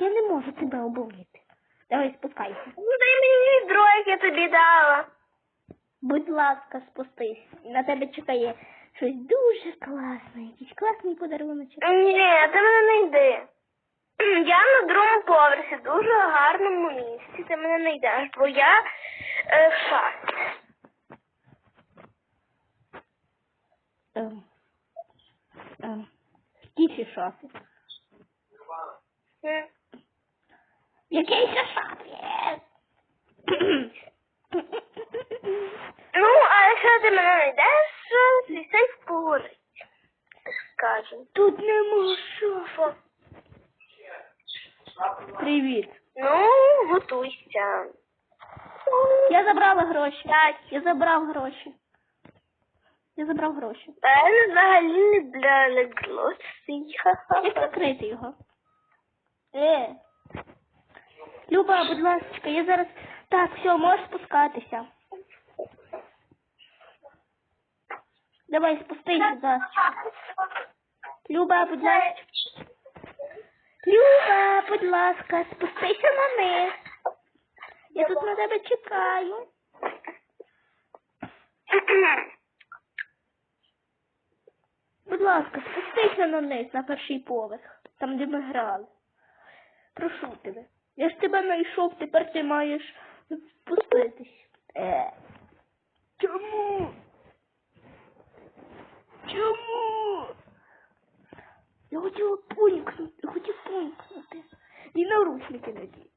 Я не можу тебе обов'язати. Давай спускайся. Ну дай мені відро, яке тобі дала. Будь ласка, спустись. На тебе чекає щось дуже класне, якийсь класний подарунок. Ні, ти мене не йди. Я на другому поверсі, дуже гарному місці. Ти мене не йдеш, бо я е, в шахті. Ем, ем, шафи? М. Який шафи? Ну, а якщо ти мене не йдеш, свій сейф погорить. Скажем. Тут нема шафа. Привіт. Ну, готуйся. Я забрала гроші. Я забрав гроші. Я забрав гроші. Мене взагалі не для леглості. Як закрити його? Е. Люба, будь ласка, я зараз. Так, все, можеш спускатися. Давай, спустися, будь. Люба, будь ласка. Люба, будь ласка, спустися на низ. Я тут на тебе чекаю. Будь ласка, спустися на низ, на перший поверх, там, де ми грали. Прошу тебе. Я ж тебе знайшов, тепер ти маєш спуститись. Е. Чому? Чому? Я хотіла пунькнути, я хотів поникнути. І наручники надіти.